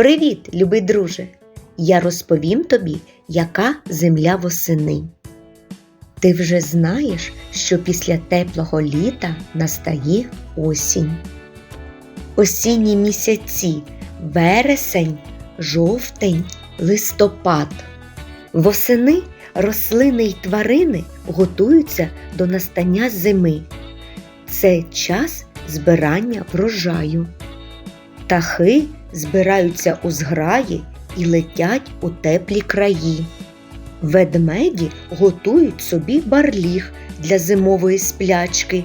Привіт, любий друже! Я розповім тобі, яка земля восени. Ти вже знаєш, що після теплого літа настає осінь. Осінні місяці вересень, жовтень, листопад. Восени рослини й тварини готуються до настання зими. Це час збирання врожаю. Птахи збираються у зграї і летять у теплі краї. Ведмеді готують собі барліг для зимової сплячки,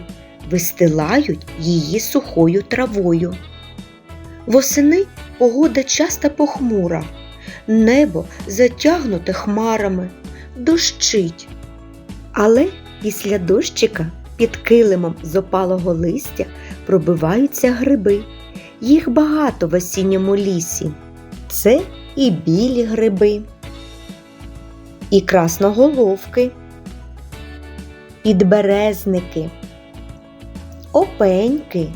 вистилають її сухою травою. Восени погода часто похмура, небо затягнуте хмарами, дощить. Але після дощика під килимом з опалого листя пробиваються гриби. Їх багато в осінньому лісі. Це і білі гриби, і красноголовки, підберезники, опеньки,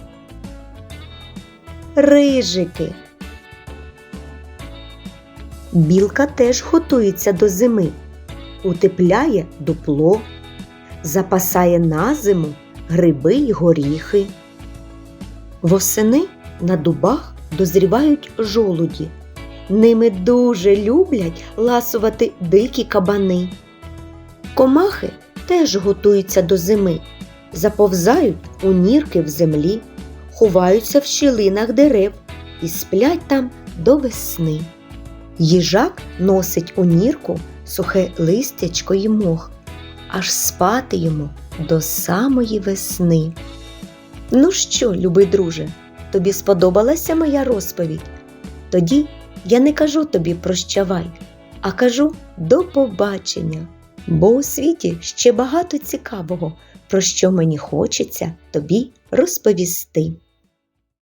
рижики. Білка теж готується до зими, утепляє дупло, запасає на зиму гриби й горіхи. Восени на дубах дозрівають жолуді. Ними дуже люблять ласувати дикі кабани. Комахи теж готуються до зими, заповзають у нірки в землі, ховаються в щілинах дерев і сплять там до весни. Їжак носить у нірку сухе листячко й мох, аж спати йому до самої весни. Ну що, любий друже, тобі сподобалася моя розповідь? Тоді я не кажу тобі прощавай, а кажу до побачення, бо у світі ще багато цікавого, про що мені хочеться тобі розповісти.